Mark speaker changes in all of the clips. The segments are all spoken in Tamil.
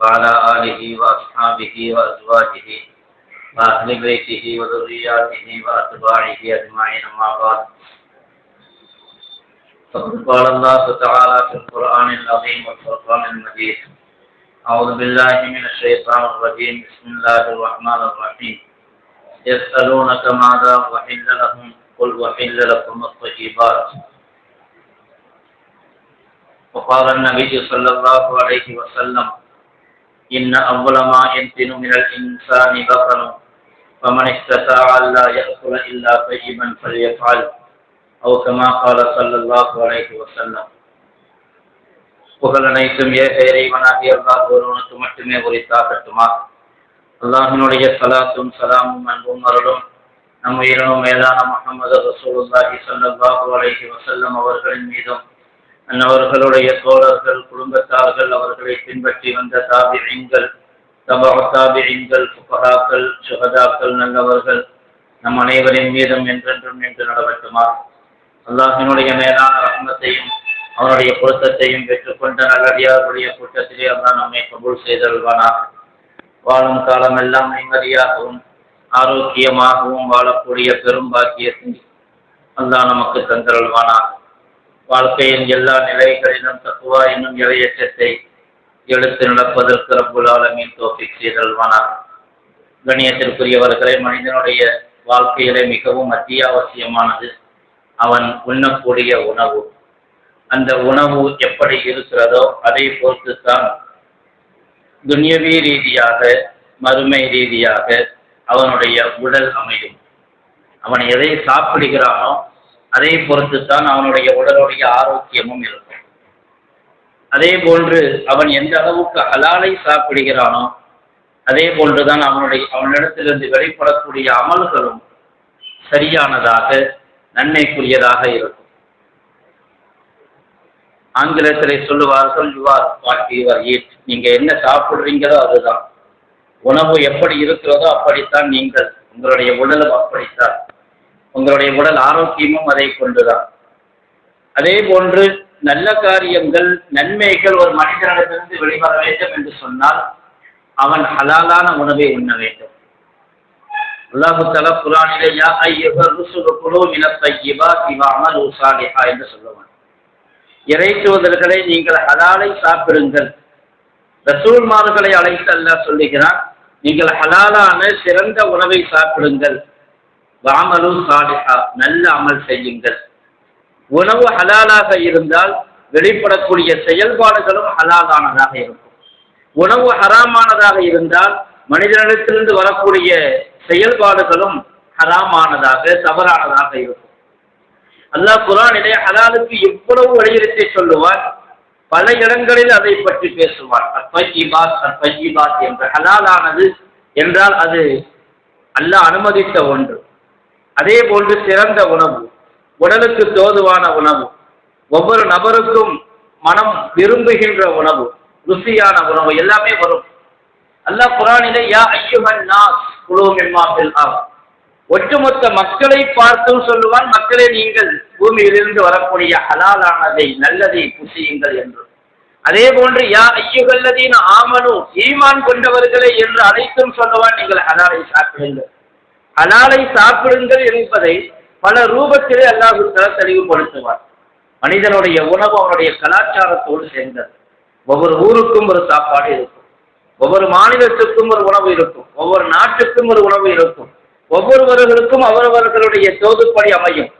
Speaker 1: وعلى آله وأصحابه وأزواجه وأهل بيته وذرياته وأتباعه أجمعين أما بعد. فقد قال الله تعالى في القرآن العظيم والفرقان المجيد. أعوذ بالله من الشيطان الرجيم. بسم الله الرحمن الرحيم. يسألونك ماذا وحل لهم؟ قل وحل لكم الطيبات. وقال النبي صلى الله عليه وسلم إن أول ما ينتن من الإنسان بطن فمن استطاع ألا يأكل إلا طيبا فليفعل أو كما قال صلى الله عليه وسلم புகழ் அனைத்தும் ஏக இறைவனாகிய அல்லாஹ் ஒருவனுக்கு மட்டுமே உரித்தாகட்டுமா அல்லாஹினுடைய சலாத்தும் சலாமும் அன்பும் அருளும் நம் உயிரினும் மேலான முகமது ரசூலுல்லாஹி ஸல்லல்லாஹு அலைஹி வஸல்லம் அவர்களின் மீதும் அன்னவர்களுடைய தோழர்கள் குடும்பத்தார்கள் அவர்களை பின்பற்றி வந்த தாபிகள் தபா தாபிகள் புகராக்கள் சுகதாக்கள் நல்லவர்கள் நம் அனைவரின் மீதும் என்றென்றும் நின்று நடவட்டுமா? அல்லாஹினுடைய மேலான ரத்னத்தையும் அவனுடைய பொருத்தத்தையும் பெற்றுக்கொண்ட நல்லடியாருடைய கூட்டத்திலே அல்லாஹ் நம்மை கபூல் செய்தல்வானா வாழும் காலமெல்லாம் நிம்மதியாகவும் ஆரோக்கியமாகவும் வாழக்கூடிய பெரும் பாக்கியத்தை அல்லாஹ் நமக்கு தந்தருள்வானா வாழ்க்கையின் எல்லா நிலைகளிலும் தத்துவா என்னும் இறையற்றத்தை எடுத்து நடப்பதற்கு ரப்புல் ஆலமீன் தோஃபிக் கணியத்திற்குரியவர்களை மனிதனுடைய வாழ்க்கையிலே மிகவும் அத்தியாவசியமானது அவன் உண்ணக்கூடிய உணவு. அந்த உணவு எப்படி இருக்கிறதோ அதை பொறுத்துத்தான் துன்யவி ரீதியாக மறுமை ரீதியாக அவனுடைய உடல் அமையும். அவன் எதை சாப்பிடுகிறானோ அதை பொறுத்து தான் அவனுடைய உடலுடைய ஆரோக்கியமும் இருக்கும். அதே போன்று அவன் எந்த அளவுக்கு ஹலாலை சாப்பிடுகிறானோ அதே போன்றுதான் அவனுடைய அவனிடத்திலிருந்து வெளிப்படக்கூடிய அமல்களும் சரியானதாக நன்மைக்குரியதாக இருக்கும். ஆங்கிலத்திலே சொல்லுவார்கள் யுவார் வாட் யுவர் ஈட் நீங்க என்ன சாப்பிடுறீங்களோ அதுதான். உணவு எப்படி இருக்கிறதோ அப்படித்தான் நீங்கள் உங்களுடைய உடலும் அப்படித்தான். உங்களுடைய உடல் ஆரோக்கியமும் அதை கொண்டுதான் அதே போன்று நல்ல காரியங்கள் நன்மைகள் ஒரு மனிதனிடத்திலிருந்து வெளிவர வேண்டும் என்று சொன்னால் அவன் ஹலாலான உணவை உண்ண வேண்டும். அல்லாஹு தலா குரானிலே யா ஐயுகர் ருசுலு குலு மின என்று சொல்லுவான். இறைத்துவதற்களை நீங்கள் ஹலாலை சாப்பிடுங்கள். ரசூல்மார்களை அழைத்து அல்லாஹ் சொல்லுகிறான் நீங்கள் ஹலாலான சிறந்த உணவை சாப்பிடுங்கள். வாமலு சாலிஹா நல்ல அமல் செய்யுங்கள். உணவு ஹலாலாக இருந்தால் வெளிப்படக்கூடிய செயல்பாடுகளும் ஹலாலானதாக இருக்கும். உணவு ஹராமானதாக இருந்தால் மனிதனிடத்திலிருந்து வரக்கூடிய செயல்பாடுகளும் ஹராமானதாக தவறானதாக இருக்கும். அல்லாஹ் குரானிலே ஹலாலுக்கு எவ்வளவு வலியுறுத்தி சொல்லுவார்? பல இடங்களில் அதை பற்றி பேசுவார். அற்பையிபாத் அற்பையிபாத் என்ற. ஹலாலானது என்றால் அது அல்லாஹ் அனுமதித்த ஒன்று. அதே போன்று சிறந்த உணவு உடலுக்கு தோதுவான உணவு ஒவ்வொரு நபருக்கும் மனம் விரும்புகின்ற உணவு ருசியான உணவு எல்லாமே வரும். அல்லாஹ் குரானிலே யா ஐயுகன் நாஸ் குலோமின்மாபில் ஒட்டுமொத்த மக்களை பார்த்தும் சொல்லுவான் மக்களே நீங்கள் பூமியிலிருந்து வரக்கூடிய ஹலாலானதை நல்லதை புசியுங்கள் என்று. அதே போன்று யா ஐயுகல்லதீன் ஆமனு ஈமான் கொண்டவர்களே என்று அனைத்தும் சொல்லுவான் நீங்கள் ஹலாலை சாப்பிடுங்கள். ஹலாலை சாப்பிடுங்கள் என்பதை பல ரூபத்திலே அல்லாஹு தெளிவுபடுத்துவார். மனிதனுடைய உணவு அவனுடைய கலாச்சாரத்தோடு சேர்ந்தது. ஒவ்வொரு ஊருக்கும் ஒரு சாப்பாடு இருக்கும். ஒவ்வொரு மாநிலத்துக்கும் ஒரு உணவு இருக்கும். ஒவ்வொரு நாட்டுக்கும் ஒரு உணவு இருக்கும். ஒவ்வொருவர்களுக்கும் அவரவர்களுடைய தோதுப்படி அமையும்.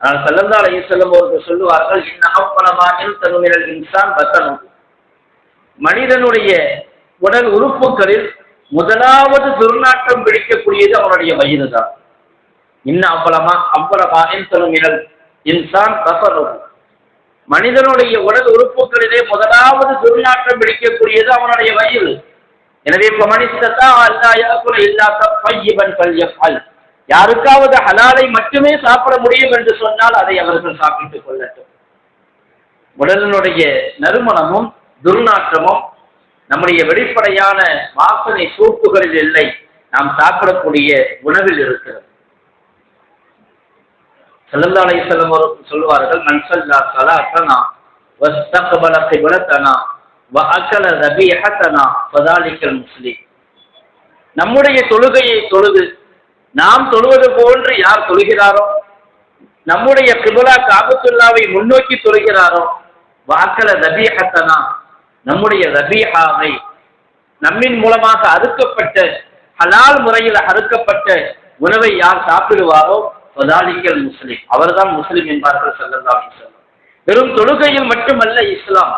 Speaker 1: ஆனால் செல்லந்தாலையை செல்லும் அவர்கள் சொல்லுவார்கள் இன்னப்பலமானில் தருமிரல் இன்சான் பத்தனும் மனிதனுடைய உடல் உறுப்புகளில் முதலாவது துர்நாற்றம் பிடிக்கக்கூடியது அவனுடைய வயிறு தான் இன்னும் அவ்வளமா அவ்வளமானில் தருமிரல் இன்சான் பத்தனும் மனிதனுடைய உடல் உறுப்புகளிலே முதலாவது துர்நாற்றம் பிடிக்கக்கூடியது அவனுடைய வயிறு. எனவே இப்ப மனிதத்தா அல்லா யாக்குல இல்லாத பையவன் பல்யப்பால் யாருக்காவது ஹலாலை மட்டுமே சாப்பிட முடியும் என்று சொன்னால் அதை அவர்கள் சாப்பிட்டுக் கொள்ளட்டும். உடலினுடைய நறுமணமும் துர்நாற்றமும் நம்முடைய வெளிப்படையான வாசனை சூப்புகளில் இல்லை. நாம் சாப்பிடக்கூடிய உணவில் இருக்கிறது. சல்லல்லா அலைஹிஸ்ஸலாம் சொல்வார்கள் மன் சலாத்தனா ஸலாத்தனா வஸ்தக்பல கிப்லத்தனா வ அக்கல ரபியகத்தனா ஃபதாலிக்கல் முஸ்லீம். நம்முடைய தொழுகையை தொழுது நாம் தொழுவது போன்று யார் தொழுகிறாரோ நம்முடைய கிபுலா காபத்துல்லாவை முன்னோக்கி தொழுகிறாரோ வாக்கல ரபீஹத்தனா நம்முடைய ரபீஹாவை நம்மின் மூலமாக அறுக்கப்பட்ட ஹலால் முறையில் அறுக்கப்பட்ட உணவை யார் சாப்பிடுவாரோ பதாலிக்கல் முஸ்லிம். அவர்தான் முஸ்லிம் என்பார்கள் சல்லல்லாஹு வெறும் தொழுகையில் மட்டுமல்ல இஸ்லாம்.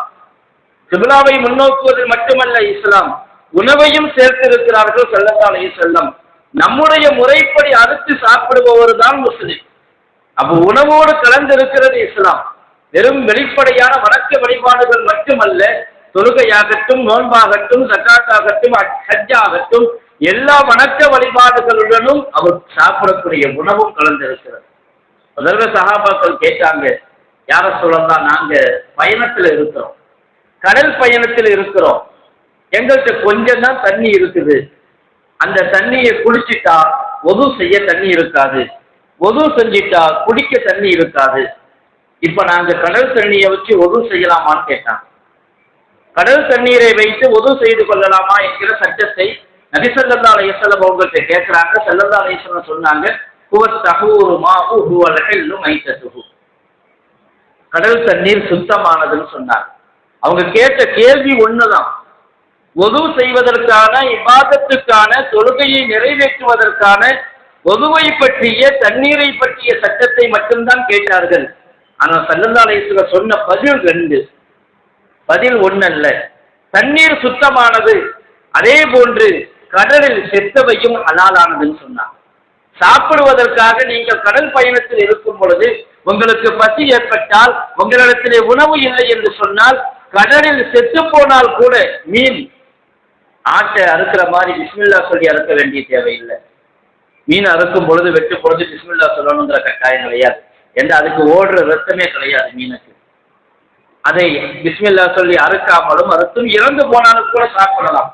Speaker 1: சிபிலாவை முன்னோக்குவதில் மட்டுமல்ல இஸ்லாம். உணவையும் சேர்த்திருக்கிறார்கள் சல்லல்லாஹு செல்லம் நம்முடைய முறைப்படி அறுத்து சாப்பிடுபவர் தான் முஸ்லிம். அப்போ உணவோடு கலந்திருக்கிறது இஸ்லாம். வெறும் வெளிப்படையான வணக்க வழிபாடுகள் மட்டுமல்ல தொழுகையாகட்டும் நோன்பாகட்டும் சக்காத்தாகட்டும் ஹஜ்ஜாகட்டும் எல்லா வணக்க வழிபாடுகளுடனும் அவர் சாப்பிடக்கூடிய உணவும் கலந்திருக்கிறது. முதல்ல சகாபாக்கள் கேட்டாங்க யார சொல்லலாம் நாங்க பயணத்துல இருக்கிறோம். கடல் பயணத்தில் இருக்கிறோம். எங்கள்கிட்ட கொஞ்சம் தான் தண்ணி இருக்குது. அந்த தண்ணியை குடிச்சிட்டா ஒது செய்ய தண்ணி இருக்காது. ஒது செஞ்சிட்டா குடிக்க தண்ணி இருக்காது. இப்ப நாங்க கடல் தண்ணியை வச்சு ஒது செய்யலாமான்னு கேட்டாங்க. கடல் தண்ணீரை வைத்து ஒது செய்து கொள்ளலாமா என்கிற சட்டத்தை நபிசல்லா அலையசல்லம் அவங்கள்ட்ட கேட்கிறாங்க. சல்லல்லா அலையம் சொன்னாங்க கடல் தண்ணீர் சுத்தமானதுன்னு சொன்னார் அவங்க கேட்ட கேள்வி ஒண்ணுதான். ஒது செய்வதற்கான இபாதத்துக்கான தொழுகையை நிறைவேற்றுவதற்கான ஒதுவை பற்றிய தண்ணீரை பற்றிய சட்டத்தை மட்டும்தான் கேட்டார்கள். ஆனால் சல்லல்லா சொன்ன பதில் ரெண்டு. பதில் ஒன்னல்ல. தண்ணீர் சுத்தமானது. அதே போன்று கடலில் செத்தவையும் அலாலானதுன்னு சொன்னார் சாப்பிடுவதற்காக நீங்கள் கடல் பயணத்தில் இருக்கும் பொழுது உங்களுக்கு பசி ஏற்பட்டால் உங்களிடத்திலே உணவு இல்லை என்று சொன்னால் கடலில் செத்து போனால் கூட மீன் ஆட்டை அறுக்கிற மாதிரி பிஸ்மில்லா சொல்லி அறுக்க வேண்டிய தேவையில்லை. மீன் அறுக்கும் பொழுது வெட்டு பொழுது பிஸ்மில்லா சொல்லணுங்கிற கட்டாயம் கிடையாது. ஏன்னா அதுக்கு ஓடுற ரத்தமே கிடையாது மீனுக்கு. அதை பிஸ்மில்லா சொல்லி அறுக்காமலும் அறுத்தும் இறந்து போனாலும் கூட சாப்பிடலாம்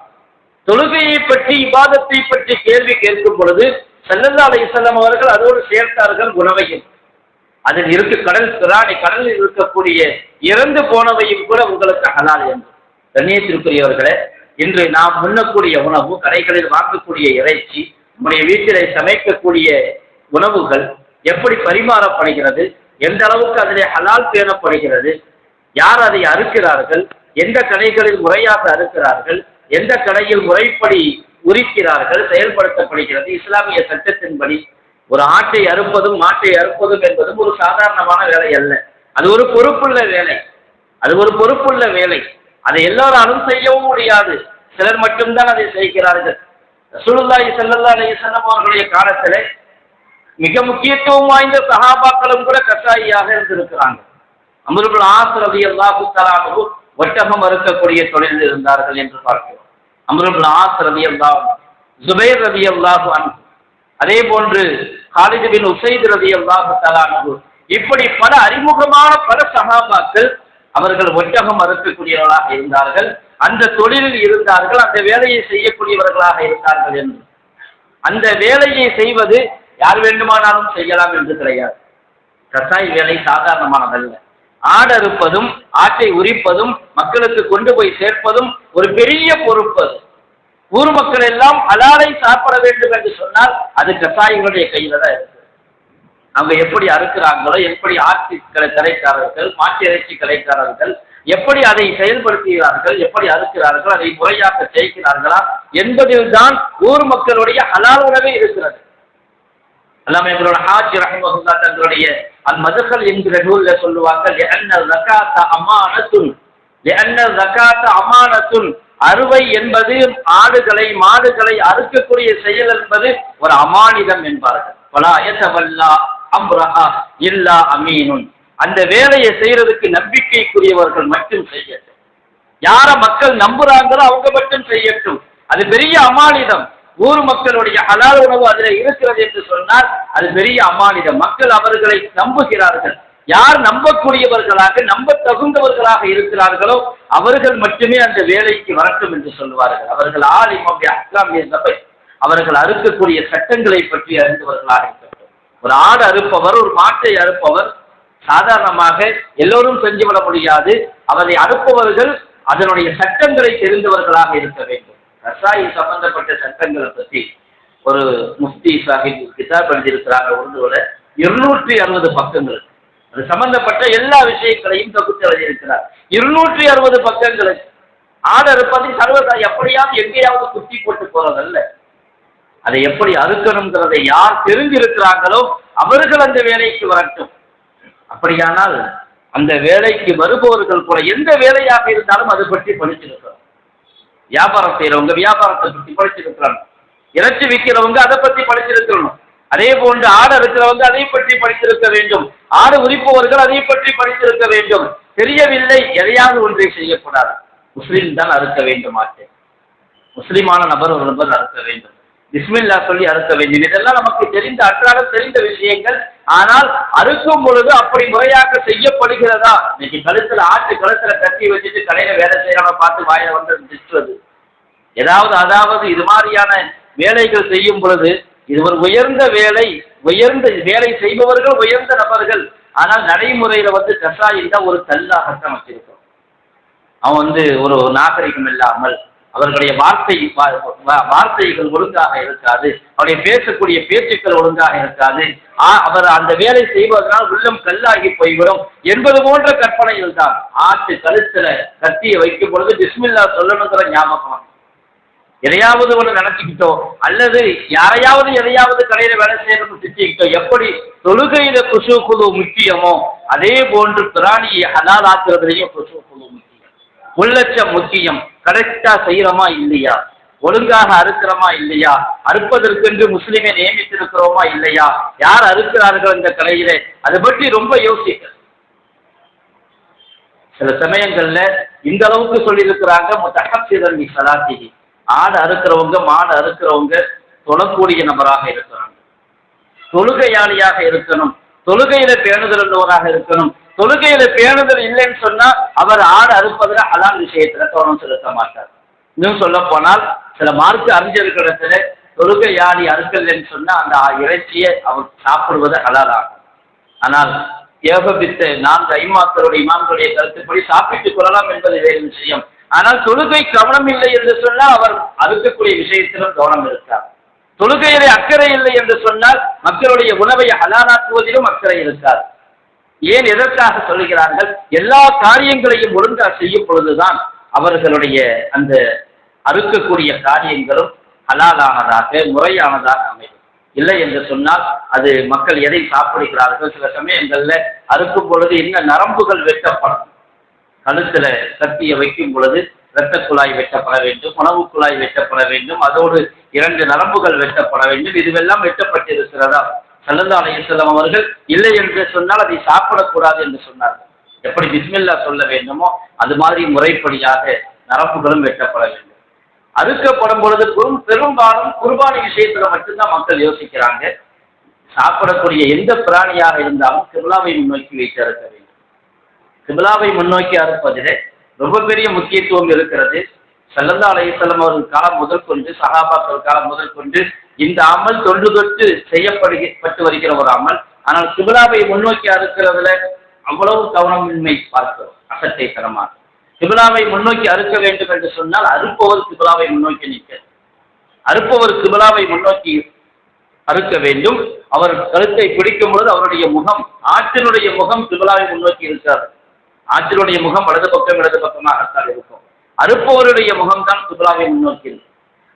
Speaker 1: தொழுகையை பற்றி விவாதத்தை பற்றி கேள்வி கேட்கும் பொழுது செல்லல்லா செல்லம் அவர்கள் அதோடு சேர்த்தார்கள் உணவையும். அதில் இருக்கு கடல் பிராணி கடலில் இருக்கக்கூடிய இறந்து போனவையும் கூட உங்களுக்கு ஹலால் என்று. கண்ணியத்திற்குரியவர்களே இன்று நாம் உண்ணக்கூடிய உணவு கடைகளில் வாங்கக்கூடிய இறைச்சி நம்முடைய வீட்டிலே சமைக்கக்கூடிய உணவுகள் எப்படி பரிமாறப்படுகிறது எந்த அளவுக்கு அதிலே ஹலால் பேணப்படுகிறது யார் அதை அறுக்கிறார்கள்? எந்த கடைகளில் முறையாக அறுக்கிறார்கள்? எந்த கடையில் முறைப்படி உரிக்கிறார்கள்? செயல்படுத்தப்படுகிறது. இஸ்லாமிய சட்டத்தின்படி ஒரு ஆட்டை அறுப்பதும் மாட்டை அறுப்பதும் என்பதும் ஒரு சாதாரணமான வேலை அல்ல. அது ஒரு பொறுப்புள்ள வேலை. அது ஒரு பொறுப்புள்ள வேலை. அதை எல்லாராலும் செய்யவும் முடியாது. சிலர் மட்டும்தான் அதை செய்கிறார்கள். ரசூலுல்லாஹி ஸல்லல்லாஹு அலைஹி வஸல்லம் அவர்களுடைய காலத்தில் மிக முக்கியத்துவம் வாய்ந்த சகாபாக்களும் கூட கசாயியாக இருந்திருக்கிறாங்க. அமருபுல் ஆஸ் ரவி அல்லாஹு தலானு ஒட்டகம் அறுக்கக்கூடிய தொழிலில் இருந்தார்கள் என்று பார்க்கிறோம். அமருபுல் ஆஸ் ரவி அல்லாஹ் ஜுபைர் ரவி அல்லாஹு அன்பு அதே போன்று ஹாலிதுபின் உசைத் ரவி அல்லாஹு தலானு இப்படி பல அறிமுகமான பல சகாபாக்கள் அவர்கள் ஒட்டகம் அறுக்கக்கூடியவர்களாக இருந்தார்கள். அந்த தொழிலில் இருந்தார்கள் அந்த வேலையை செய்யக்கூடியவர்களாக இருந்தார்கள் என்று. அந்த வேலையை செய்வது யார் வேண்டுமானாலும் செய்யலாம் என்று கிடையாது. கசாய் வேலை சாதாரணமானதல்ல. ஆடறுப்பதும் ஆட்டை உரிப்பதும் மக்களுக்கு கொண்டு போய் சேர்ப்பதும் ஒரு பெரிய பொறுப்பு அது. ஊர் மக்கள் எல்லாம் அலாலை சாப்பிட வேண்டும் என்று சொன்னால் அது கசாயங்களுடைய கையில தான் இருக்கு. அவங்க எப்படி அறுக்கிறாங்களோ எப்படி ஆட்சி கலைக்காரர்கள் மாட்டு இறைச்சி கலைக்காரர்கள் எப்படி அதை செயல்படுத்துகிறார்கள் எப்படி அறுக்கிறார்கள் அதை முறையாக செய்கிறார்களா என்பதில் தான் ஊர் மக்களுடைய ஹலால் உணவே இருக்கிறது. அல்லாம எங்களோட ஹாஜி ரஹமஹுல்லா தங்களுடைய அல் மதுகல் என்கிற நூல்ல சொல்லுவாங்க அமானத்துன் அமானத்துன். அறுவை என்பது ஆடுகளை மாடுகளை அறுக்கக்கூடிய செயல் என்பது ஒரு அமானிதம் என்பார்கள். பலா எத்தவல்லா அம்ரஹா இல்லா அமீனுன். அந்த வேலையை செய்யறதுக்கு நம்பிக்கைக்குரியவர்கள் மட்டும் செய்யட்டும். யார மக்கள் நம்புறாங்களோ அவங்க மட்டும் செய்யட்டும். அது பெரிய அமானிதம். ஊர் மக்களுடைய ஹலால் உணவு அதில் இருக்கிறது என்று சொன்னால் அது பெரிய அமானிதம். மக்கள் அவர்களை நம்புகிறார்கள். யார் நம்பக்கூடியவர்களாக நம்ப தகுந்தவர்களாக இருக்கிறார்களோ அவர்கள் மட்டுமே அந்த வேலைக்கு வரட்டும் என்று சொல்லுவார்கள். அவர்கள் ஆலிம் அப்படி அஸ்லாமிய சபை அவர்கள் அறுக்கக்கூடிய சட்டங்களை பற்றி அறிந்தவர்களாக இருக்கட்டும். ஒரு ஆடு அறுப்பவர் ஒரு மாட்டை அறுப்பவர் சாதாரணமாக எல்லோரும் செஞ்சுவிட முடியாது. அவரை அறுப்பவர்கள் அதனுடைய சட்டங்களை தெரிந்தவர்களாக இருக்க வேண்டும். கசாயி சம்பந்தப்பட்ட சட்டங்களை பற்றி ஒரு முஃப்தி சாஹிப் கிதாப் எழுதியிருக்கிறாங்க உருதுவோட இருநூற்றி அறுபது பக்கங்கள். அது சம்பந்தப்பட்ட எல்லா விஷயங்களையும் தொகுத்து எழுதியிருக்கிறார். இருநூற்றி அறுபது பக்கங்கள். ஆர்டர் பத்தி சர்வதா எப்படியாவது எங்கேயாவது குத்தி போட்டு போறதல்ல. அதை எப்படி அறுக்கணுங்கிறதை யார் தெரிஞ்சிருக்கிறாங்களோ அவர்கள் அந்த வேலைக்கு வரட்டும். அப்படியானால் அந்த வேலைக்கு வருபவர்கள் கூட எந்த வேலையாக இருந்தாலும் அதை பற்றி படிச்சிருக்கிறோம் வியாபாரம் செய்யறவங்க வியாபாரத்தை பற்றி படிச்சிருக்கிறாங்க. இறைச்சி விற்கிறவங்க அதை பற்றி படிச்சிருக்கணும். அதே போன்று ஆடு இருக்கிறவங்க அதை பற்றி படித்திருக்க வேண்டும். ஆடு உரிப்பவர்கள் அதை பற்றி படித்திருக்க வேண்டும். தெரியவில்லை எதையாவது ஒன்றை செய்யக்கூடாது. முஸ்லீம் தான் அறுக்க வேண்டும் ஆட்டை முஸ்லீமான நபர் ஒரு நபர் அறுக்க வேண்டும். பிஸ்மில்லா சொல்லி அறுக்க வேண்டும். இதெல்லாம் நமக்கு தெரிந்த அன்றாட தெரிந்த விஷயங்கள். ஆனால் அறுக்கும் பொழுது அப்படி முறையாக செய்யப்படுகிறதா? இன்னைக்கு கழுத்துல ஆட்டு கழுத்துல கட்டி வச்சுட்டு கடையில வேலை செய்யறவங்க பார்த்து வாயில வந்து திட்டுறது. ஏதாவது அதாவது இது மாதிரியான வேலைகள் செய்யும் பொழுது இது ஒரு உயர்ந்த வேலை உயர்ந்த வேலை செய்பவர்கள் உயர்ந்த நபர்கள். ஆனால் நடைமுறையில வந்து கசாயம் தான் ஒரு கல்லாகத்தான் வச்சிருக்கோம். அவன் வந்து ஒரு நாகரிகம் இல்லாமல் அவர்களுடைய வார்த்தை வார்த்தைகள் ஒழுங்காக இருக்காது. அவருடைய பேசக்கூடிய பேச்சுக்கள் ஒழுங்காக இருக்காது. அவர் அந்த வேலை செய்வதனால் உள்ளம் கல்லாகி போய்விடும் என்பது போன்ற கற்பனைகள் தான் ஆட்டு கழுத்துல கத்தியை வைக்கும் பொழுது பிஸ்மில்லா சொல்லணுங்கிற ஞாபகம் எதையாவது ஒன்று நினைச்சுக்கிட்டோ அல்லது யாரையாவது எதையாவது கடையில வேலை செய்யணும்னு திட்டிக்கிட்டோ எப்படி தொழுகையில குசு குழு முக்கியமோ அதே போன்று பிராணியை ஹலால் ஆக்குறதுலையும் குசு குழு முக்கியம் உள்ளச்சம் முக்கியம். கரெக்டா செய்யறோமா இல்லையா? ஒழுங்காக அறுக்கிறோமா இல்லையா? அறுப்பதற்கென்று முஸ்லிமை நியமித்திருக்கிறோமா இல்லையா? யார் அறுக்கிறார்கள் இந்த கடையிலே அதை பற்றி ரொம்ப யோசிக்க சில சமயங்கள்ல இந்த அளவுக்கு சொல்லியிருக்கிறாங்க முத்தகசிதன் சலாத்திகி ஆடு அறுக்கிறவங்க மாடு அறுக்கிறவங்க தொழக்கூடிய நபராக இருக்கிறாங்க. தொழுகையாளியாக இருக்கணும். தொழுகையில பேணுதல் உள்ளவராக இருக்கணும். தொழுகையில பேணுதல் இல்லைன்னு சொன்னா அவர் ஆடு அறுப்பதுல அதான் விஷயத்துல கவனம் செலுத்த மாட்டார். இன்னும் சொல்ல போனால் சில மார்க்கு அறிஞர்களிடத்துல தொழுகையாளி அறுக்கலைன்னு சொன்னா அந்த இறைச்சியை அவர் சாப்பிடுவது ஹலாலாகும் ஆனால் ஏகபித்த நான்கு ஐமாக்களுடைய இமாம்களுடைய கருத்துப்படி சாப்பிட்டுக் கொள்ளலாம் என்பது வேறு விஷயம். ஆனால் தொழுகை கவனம் இல்லை என்று சொன்னால் அவர் அறுக்கக்கூடிய விஷயத்திலும் கவனம் இருக்கார். தொழுகையிலே அக்கறை இல்லை என்று சொன்னால் மக்களுடைய உணவை அலாலாக்குவதிலும் அக்கறை இருக்கார். ஏன் எதற்காக சொல்லுகிறார்கள்? எல்லா காரியங்களையும் ஒழுங்காக செய்யும் பொழுதுதான் அவர்களுடைய அந்த அறுக்கக்கூடிய காரியங்களும் ஹலாலானதாக முறையானதாக அமையும். இல்லை என்று சொன்னால் அது மக்கள் எதை சாப்பிடுகிறார்கள்? சில சமயங்கள்ல அறுக்கும் பொழுது என்ன நரம்புகள் வெட்டப்படும். கழுத்துல கத்தியை வைக்கும் பொழுது இரத்த குழாய் வெட்டப்பட வேண்டும் உணவு குழாய் வெட்டப்பட வேண்டும் அதோடு இரண்டு நரம்புகள் வெட்டப்பட வேண்டும். இதுவெல்லாம் வெட்டப்பட்டிருக்கிறதா? சல்லல்லா அலையம் அவர்கள் இல்லை என்று சொன்னால் அதை சாப்பிடக்கூடாது என்று சொன்னார்கள். எப்படி பிஸ்மில்லா சொல்ல வேண்டுமோ அது மாதிரி முறைப்படியாக நரம்புகளும் வெட்டப்பட வேண்டும். அறுக்கப்படும் பொழுது பெரும் பெரும்பாலும் குர்பானி விஷயத்துல மட்டும்தான் மக்கள் யோசிக்கிறாங்க. சாப்பிடக்கூடிய எந்த பிராணியாக இருந்தாலும் கிபிலாவை முன்னோக்கி வைத்து அறுக்க வேண்டும். கிபிலாவை முன்னோக்கி அறுப்பதில் ரொம்ப பெரிய முக்கியத்துவம் இருக்கிறது. சல்லல்லா அலையம் அவர்கள் காலம் முதல் கொண்டு சகாபாக்கள் காலம் முதல் கொண்டு இந்த அமல் தொன்று தொட்டு செய்யப்படுகப்பட்டு வருகிற ஒரு அமல். ஆனால் சிபிலாவை முன்னோக்கி அறுக்கிறதுல அவ்வளவு கவனமின்மை பார்க்கிறோம். அசட்டைத்தனமாக சிபிலாவை முன்னோக்கி அறுக்க வேண்டும் என்று சொன்னால் அறுப்பவர் சிபிலாவை முன்னோக்கி நிற்க. அறுப்பவர் சிபிலாவை முன்னோக்கி அறுக்க வேண்டும். அவர் கழுத்தை பிடிக்கும் பொழுது அவருடைய முகம் ஆற்றினுடைய முகம் சிபிலாவை முன்னோக்கி இருக்காது ஆற்றினுடைய முகம் வலது பக்கம் இடது பக்கமாகத்தான் இருக்கும். அறுப்பவருடைய முகம் தான் முன்னோக்கி இருக்கும்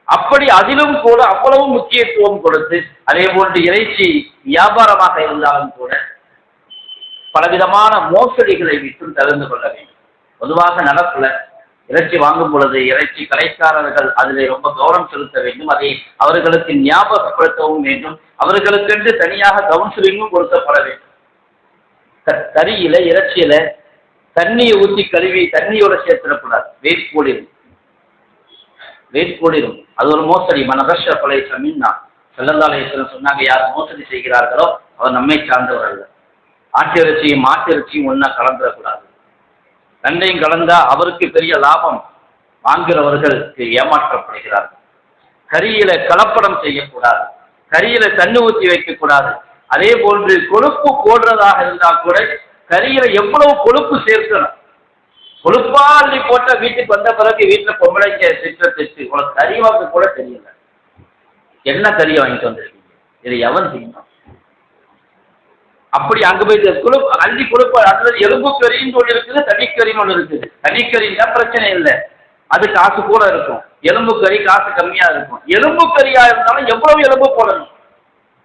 Speaker 1: அப்படி அதிலும் கூட அவ்வளவு முக்கியத்துவம் கொடுத்து அதே போன்று இறைச்சி வியாபாரமாக இருந்தாலும் கூட பலவிதமான மோசடிகளை விட்டும் தவிர்த்து கொள்ள வேண்டும். பொதுவாக நடப்புல இறைச்சி வாங்கும் பொழுது இறைச்சி கடைக்காரர்கள் அதில் ரொம்ப கௌரவம் செலுத்த வேண்டும். அதை அவர்களுக்கு ஞாபகப்படுத்தவும் வேண்டும். அவர்களுக்கென்று தனியாக கவுன்சிலிங்கும் கொடுக்கப்பட வேண்டும். க- கறியில இறைச்சியில தண்ணியை ஊற்றி கழுவி தண்ணியோட சேர்த்துடக்கூடாது. வேஸ்ட் போடிடும் வெயிட் கூடிடும் அது ஒரு மோசடி. மனரஷ பலை சமீன்னா. செல்லந்தாலேஸ்வரன் சொன்னாங்க யார் மோசடி செய்கிறார்களோ அவர் நம்மை சார்ந்தவர் அல்ல ஆட்டிறைச்சியும் மாட்டிறைச்சியும் ஒன்றா கலந்துடக்கூடாது ரெண்டையும் கலந்தா அவருக்கு பெரிய லாபம் வாங்குகிறவர்களுக்கு ஏமாற்றப்படுகிறார்கள் கரியில கலப்படம் செய்யக்கூடாது. கரியில தண்ணி ஊற்றி வைக்கக்கூடாது. அதே போன்று கொழுப்பு போடுறதாக இருந்தா கூட கரியில எவ்வளவு கொழுப்பு சேர்க்கணும்? கொழுப்பா அள்ளி போட்ட வீட்டுக்கு வந்த பிறகு வீட்டுல பொம்பளைங்க திட்ட திட்டு உனக்கு கறி வாங்க கூட தெரியல. என்ன கறி வாங்கிட்டு வந்திருக்கீங்க? இது எவன் செய்யணும் அப்படி அங்க போய் கொழுப்பு அள்ளி கொழுப்ப அதுல எலும்பு கறின்னு ஒன்று இருக்குது தனிக்கறின்னு ஒன்று இருக்குது. தனிக்கறின்னா பிரச்சனை இல்லை. அது காசு கூட இருக்கும். எலும்பு கறி காசு கம்மியா இருக்கும். எலும்பு கறியா இருந்தாலும் எவ்வளவு எலும்பு போடணும்?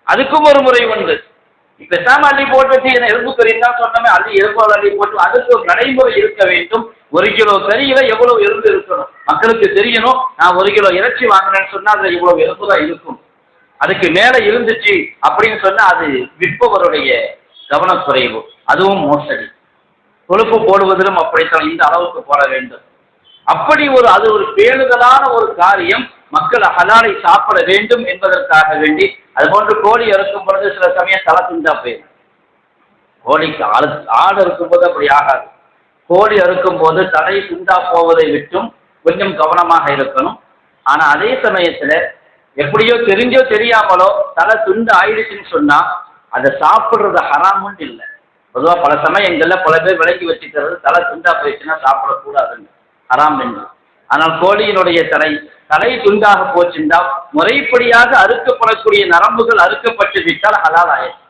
Speaker 1: அதுக்கும் ஒரு முறை உண்டு. பேசாம அள்ளி போட்டுட்டு என்ன எலும்பு கறின்னு தான் சொன்னமே அள்ளி எலும்பு அள்ளி போட்டு அதுக்கு ஒரு நடைமுறை இருக்க வேண்டும். ஒரு கிலோ கறியில எவ்வளவு எலும்பு இருக்கணும்? மக்களுக்கு தெரியணும் நான் ஒரு கிலோ இறைச்சி வாங்கினேன்னு சொன்னா அதுல இவ்வளவு எலும்பு தான் இருக்கும். அதுக்கு மேல இருந்துச்சு அப்படின்னு சொன்னா அது விற்பவருடைய கவனக்குறைவு. அதுவும் மோசடி. கொழுப்பு போடுவதிலும் அப்படித்தான் இந்த அளவுக்கு போட வேண்டும். அப்படி ஒரு அது ஒரு பேணுதலான ஒரு காரியம். மக்கள் ஹலாலை சாப்பிட வேண்டும் என்பதற்காக வேண்டி அது போன்று கோழி இறக்கும் பொழுது சில சமயம் தலை துண்டா போயிடும். கோழிக்கு ஆடு ஆடு இருக்கும்போது அப்படி ஆகாது. கோழி அறுக்கும் போது தலை துண்டா போவதை விட்டும் கொஞ்சம் கவனமாக இருக்கணும். ஆனா அதே சமயத்துல எப்படியோ தெரிஞ்சோ தெரியாமலோ தலை துண்டு ஆயிடுச்சுன்னு சொன்னா அதை சாப்பிடுறது ஹராமுன்னு இல்லை. பொதுவா பல சமயங்கள்ல பல பேர் விலக்கி வச்சுக்கிறது தலை துண்டா போயிடுச்சுன்னா சாப்பிடக்கூடாதுன்னு. ஹராம் என்று. ஆனால் கோழியினுடைய தலை தலை துண்டாக போச்சுண்டா முறைப்படியாக அறுக்கப்படக்கூடிய நரம்புகள் அறுக்கப்பட்டு விட்டால் ஹலால் ஆயிடும்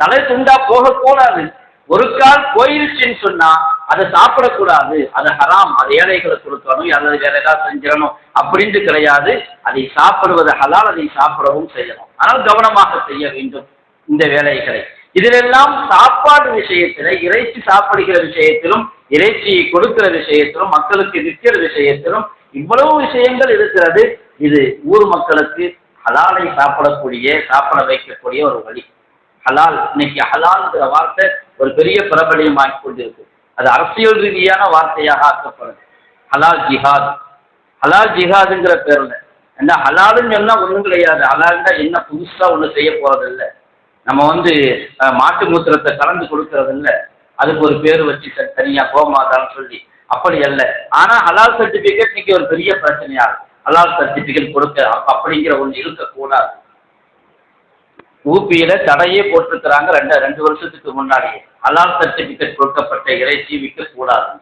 Speaker 1: தலை துண்டா போகக்கூடாது. ஒரு கால் போயிருச்சுன்னு சொன்னா அதை சாப்பிடக்கூடாது. அது ஹராம். அது ஏழைகளை கொடுக்கணும் அல்லது வேற ஏதாவது செஞ்சிடணும் அப்படின்னு கிடையாது. அதை சாப்பிடுவது ஹலால் அதை சாப்பிடவும் செய்யணும். ஆனால் கவனமாக செய்ய வேண்டும் இந்த வேலைகளை. இதிலெல்லாம் சாப்பாடு விஷயத்தில் இறைச்சி சாப்பிடுகிற விஷயத்திலும் இறைச்சியை கொடுக்கிற விஷயத்திலும் மக்களுக்கு விற்கிற விஷயத்திலும் இவ்வளவு விஷயங்கள் இருக்கிறது. இது ஊர் மக்களுக்கு ஹலாலை சாப்பிடக்கூடிய சாப்பிட வைக்கக்கூடிய ஒரு வழி. ஹலால் இன்னைக்கு ஹலால்ங்கிற வார்த்தை ஒரு பெரிய பிரபலியமாகி கொண்டிருக்கு. அது அரசியல் ரீதியான வார்த்தையாக ஆக்கப்படுது. ஹலால் ஜிஹாத். ஹலால் ஜிஹாதுங்கிற பேர்ல. ஏன்னா ஹலாலுன்னு சொன்னா ஒன்றும் கிடையாது. ஹலால்னா என்ன புதுசா ஒன்று செய்ய போறது இல்லை நம்ம வந்து மாட்டு மூத்திரத்தை கலந்து கொடுக்கறது இல்லை அதுக்கு ஒரு பேர் வச்சு த- தனியா கோமாதான்னு சொல்லி. அப்படி அல்ல. ஆனா ஹலால் சர்டிபிகேட் இன்னைக்கு ஒரு பெரிய பிரச்சனையா ஹலால் சர்டிபிகேட் கொடுக்க அப்படிங்கிற ஒன்று இருக்கக்கூடாது. ஊபியில தடையே போட்டிருக்கிறாங்க ரெண்டு ரெண்டு வருஷத்துக்கு முன்னாடியே ஹலால் சர்டிபிகேட் கொடுக்கப்பட்ட இறைச்சி விற்க கூடாது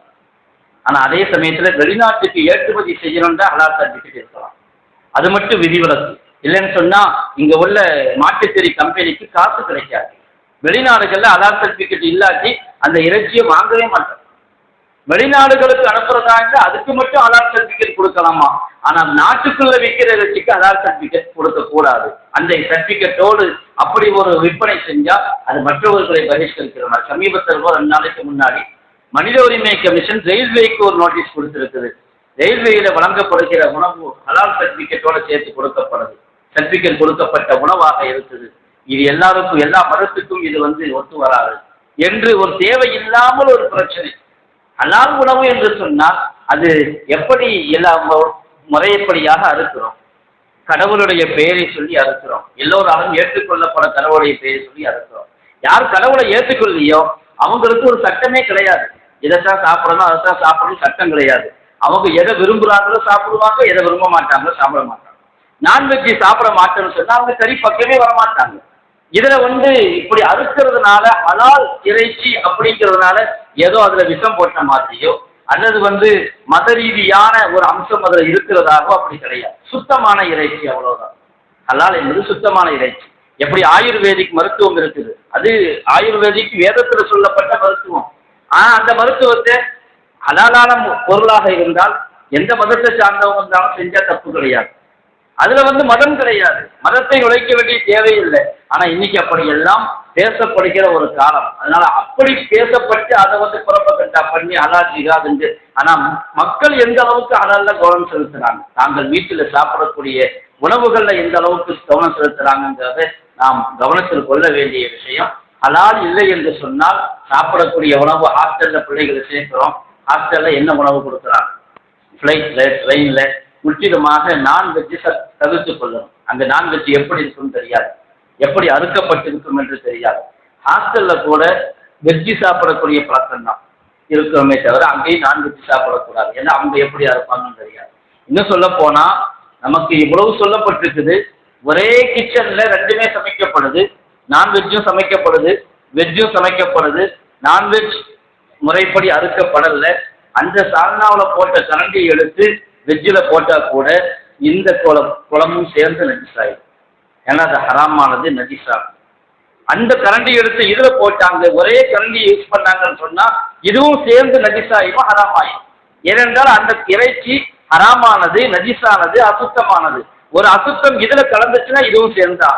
Speaker 1: ஆனா அதே சமயத்துல வெளிநாட்டுக்கு ஏற்றுமதி செய்யணும்னா ஹலால் சர்டிபிகேட் இருக்கலாம். அது மட்டும் விதிவிலக்கு. இல்லைன்னு சொன்னா இங்க உள்ள மாட்டுத்தறி கம்பெனிக்கு காசு கிடைக்காது. வெளிநாடுகளில் ஹலால் சர்டிபிகேட் இல்லாட்டி அந்த இறைச்சியை வாங்கவே மாட்டோம் வெளிநாடுகளுக்கு அனுப்புறதா இருந்தால் அதுக்கு மட்டும் அலாட் சர்டிபிகேட் கொடுக்கலாமா? ஆனால் நாட்டுக்குள்ள விற்கிற இறைச்சிக்கு அலாட் சர்டிபிகேட் கொடுக்கக்கூடாது அந்த சர்டிபிகேட்டோடு அப்படி ஒரு விற்பனை செஞ்சால் அது மற்றவர்களை பகிஷ்கரிக்கிற சமீபத்தில் ரெண்டு நாளைக்கு முன்னாடி மனித உரிமை கமிஷன் ரயில்வேக்கு ஒரு நோட்டீஸ் கொடுத்திருக்குது. ரயில்வேயில் வழங்கப்படுகிற உணவு ஹலால் சர்டிபிகேட்டோட சேர்த்து கொடுக்கப்படுது சர்டிபிகேட் கொடுக்கப்பட்ட உணவாக இருக்குது இது எல்லாருக்கும் எல்லா மதத்துக்கும் இது வந்து ஒத்து வராது. என்று ஒரு தேவை இல்லாமல் ஒரு பிரச்சனை. அல்லாத உணவு என்று சொன்னால் அது எப்படி எல்லா முறையப்படியாக அறுக்கிறோம்? கடவுளுடைய பெயரை சொல்லி அறுக்கிறோம். எல்லோராலும் ஏற்றுக்கொள்ளப்பட கடவுளுடைய பெயரை சொல்லி அறுக்கிறோம். யார் கடவுளை ஏற்றுக்கொள்ளியோ அவங்களுக்கு ஒரு சட்டமே கிடையாது. இதைத்தான் சாப்பிடணும் அதைத்தான் சாப்பிடணும் சட்டம் கிடையாது. அவங்க எதை விரும்புகிறாங்களோ சாப்பிடுவாங்க எதை விரும்ப மாட்டாங்களோ சாப்பிட மாட்டாங்க. நான்வெஜ் சாப்பிட மாட்டேன்னு சொன்னால் அவங்க சரி பக்கமே வர மாட்டாங்க இதுல வந்து இப்படி அறுக்கிறதுனால ஹலால் இறைச்சி அப்படிங்கிறதுனால ஏதோ அதுல விஷம் போட்ட மாதிரியோ அல்லது வந்து மத ரீதியான ஒரு அம்சம் அதுல இருக்கிறதாகவோ அப்படி கிடையாது. சுத்தமான இறைச்சி அவ்வளவுதான். ஹலால் என்பது சுத்தமான இறைச்சி. எப்படி ஆயுர்வேதிக் மருத்துவம் இருக்குது? அது ஆயுர்வேதிக் வேதத்துல சொல்லப்பட்ட மருத்துவம். ஆனா அந்த மருத்துவத்தை ஹலாலான மு- பொருளாக இருந்தால் எந்த மதத்தை சார்ந்தவங்க இருந்தாலும் செஞ்சா தப்பு கிடையாது. அதுல வந்து மதம் கிடையாது. மதத்தை உழைக்க வேண்டிய தேவையில்லை. ஆனா இன்னைக்கு அப்படி எல்லாம் பேசப்படுகிற ஒரு காலம். அதனால அப்படி பேசப்பட்டு அதை வந்து புறப்பக்கட்டா பண்ணி ஹலால் ஜிகாத் என்று ஆனா மக்கள் எந்த அளவுக்கு ஹலால்ல கவனம் செலுத்துறாங்க? தாங்கள் வீட்டில் சாப்பிடக்கூடிய உணவுகள்ல எந்த அளவுக்கு கவனம் செலுத்துறாங்கிறத நாம் கவனத்தில் கொள்ள வேண்டிய விஷயம். அலால் இல்லை என்று சொன்னால் சாப்பிடக்கூடிய உணவு ஹாஸ்டல்ல பிள்ளைகளை சேர்க்கிறோம். ஹாஸ்டல்ல என்ன உணவு கொடுக்குறாங்க? ஃப்ளைட்டில் ட்ரெயினில் முற்றிலுமாக நான்வெஜ்ஜை தவிர்த்து கொள்ளணும். அந்த நான்வெஜ் எப்படி இருக்கும்னு தெரியாது. எப்படி அறுக்கப்பட்டிருக்கும் என்று தெரியாது. ஹாஸ்டல்ல கூட வெஜ்ஜி சாப்பிடக்கூடிய பழக்கம் தான். இருக்கிறோமே தவிர அங்கேயும் நான்வெஜ் சாப்பிடக்கூடாது. ஏன்னா அவங்க எப்படி அறுப்பாங்கன்னு தெரியாது. இன்னும் சொல்ல போனா நமக்கு இவ்வளவு சொல்லப்பட்டிருக்குது. ஒரே கிச்சன்ல ரெண்டுமே சமைக்கப்படுது. நான்வெஜ்ஜும் சமைக்கப்படுது. வெஜ்ஜும் சமைக்கப்படுது. நான்வெஜ் முறைப்படி அறுக்கப்படல. அந்த சால்னாவில் போட்ட கரண்டியை எடுத்து வெஜ்ஜில் போட்டால் கூட இந்த குளம் குளமும் சேர்ந்து நஜிஸாயிடும். ஏன்னா அது ஹராமானது நஜிஸா. அந்த கரண்டி எடுத்து இதில் போட்டாங்க ஒரே கரண்டி யூஸ் பண்ணாங்கன்னு சொன்னால் இதுவும் சேர்ந்து நஜிஸாயிடும் ஹராமாயும். ஏனென்றால் அந்த இறைச்சி ஹராமானது நஜிஸானது அசுத்தமானது. ஒரு அசுத்தம் இதில் கலந்துச்சுன்னா இதுவும் சேர்ந்தா.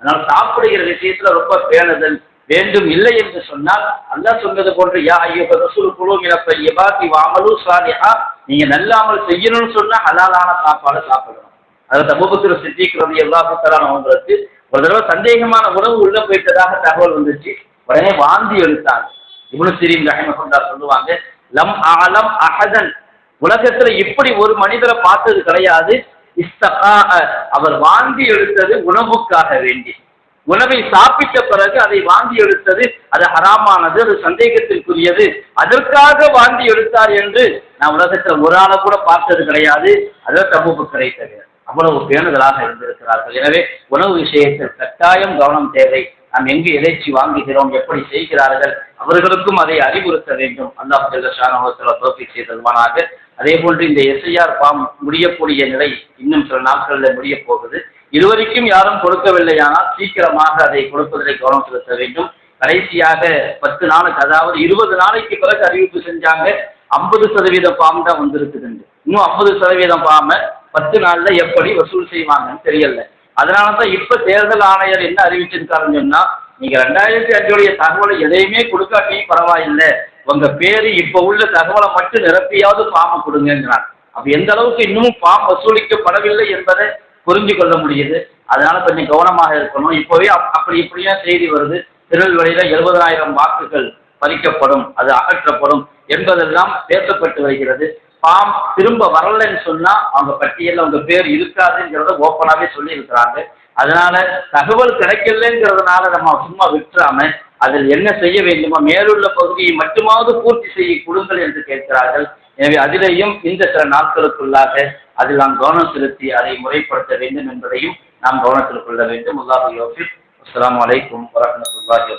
Speaker 1: அதனால் சாப்பிடுகிற விஷயத்தில் ரொம்ப பேணுதல். வேண்டும் இல்லை என்று சொன்னால் அல்லாஹ் சொன்னது போன்று யா ஐயோ ரசூல் குழு மினப்ப எபாத்தி வாமலு சாதியா நீங்க நல்லாமல் செய்யணும்னு சொன்னா ஹலாலான சாப்பாடு சாப்பிடணும். அதாவது அபுபக்கர் சித்திக்கிறது எல்லா புத்தரான அவங்களுக்கு ஒரு தடவை சந்தேகமான உணவு உள்ள போயிட்டதாக தகவல் வந்துச்சு. உடனே வாந்தி எடுத்தாங்க. இப்னு ரஹிம ரஹிமஹுல்லா சொல்லுவாங்க லம் ஆலம் அஹதன். உலகத்துல இப்படி ஒரு மனிதரை பார்த்தது கிடையாது. இஸ்தகா அவர் வாந்தி எடுத்தது உணவுக்காக வேண்டி. உணவை சாப்பிட்ட பிறகு அதை வாந்தி எடுத்தது அது ஹராமானது அது சந்தேகத்திற்குரியது. அதற்காக வாந்தி எடுத்தார் என்று நான் உலகத்தில் ஒரு ஆளை கூட பார்த்தது கிடையாது. அதை தபுப்பு கிடைத்தது அவ்வளவு பேணுதலாக இருந்திருக்கிறார்கள். எனவே உணவு விஷயத்தில் கட்டாயம் கவனம் தேவை. நாம் எங்கு இறைச்சி வாங்குகிறோம் எப்படி செய்கிறார்கள் அவர்களுக்கும் அதை அறிவுறுத்த வேண்டும். அல்லாஹ் ஜல்லஷானத்தில் தோப்பி செய்ததுமானாக. அதே போன்று இந்த எஸ்ஐஆர் ஃபார்ம் முடியக்கூடிய நிலை இன்னும் சில நாட்களில் முடிய போகுது. இதுவரைக்கும் யாரும் கொடுக்கவில்லையானால் சீக்கிரமாக அதை கொடுப்பதில் கவனம் செலுத்த வேண்டும். கடைசியாக பத்து நாளுக்கு அதாவது இருபது நாளைக்கு பிறகு அறிவிப்பு செஞ்சாங்க. ஐம்பது சதவீத ஃபார்ம் தான் வந்திருக்குதுண்டு இன்னும் ஐம்பது சதவீதம் ஃபார்மை பத்து நாள்ல எப்படி வசூல் செய்வாங்கன்னு தெரியல. அதனால தான் இப்ப தேர்தல் ஆணையர் என்ன அறிவிச்சிருக்காருன்னு சொன்னா நீங்க ரெண்டாயிரத்தி அஞ்சுடைய தகவலை எதையுமே கொடுக்காட்டியும் பரவாயில்லை. உங்க பேரு இப்ப உள்ள தகவலை மட்டும் நிரப்பியாவது ஃபார்மை கொடுங்கிறார் அப்ப எந்த அளவுக்கு இன்னமும் ஃபார்ம் வசூலிக்கப்படவில்லை என்பதை புரிஞ்சு கொள்ள முடியுது. அதனால கொஞ்சம் கவனமாக இருக்கணும். இப்போவே அப்- அப்படி இப்படியா செய்தி வருது. திருநெல்வேலியில எழுபதாயிரம் வாக்குகள் பறிக்கப்படும். அது அகற்றப்படும் என்பதெல்லாம் பேசப்பட்டு வருகிறது. பாம் திரும்ப வரலைன்னு சொன்னா அவங்க பட்டியலில் அவங்க பேர் இருக்காதுங்கிறத ஓப்பனாவே சொல்லி இருக்கிறாங்க அதனால தகவல் கிடைக்கலங்கிறதுனால நம்ம சும்மா விட்டுறாம அதில் என்ன செய்ய வேண்டுமோ மேலுள்ள பகுதியை மட்டுமாவது பூர்த்தி செய்ய கொடுங்கள் என்று கேட்கிறார்கள். எனவே அதிலேயும் இந்த சில நாட்களுக்குள்ளாக அதில் நாம் கவனம் செலுத்தி அதை முறைப்படுத்த வேண்டும் என்பதையும் நாம் கவனத்தில் கொள்ள வேண்டும். அல்லாஹ் யோசிப் அஸ்லாம் வலைக்கம் வரஹ்மத்துல்லாஹி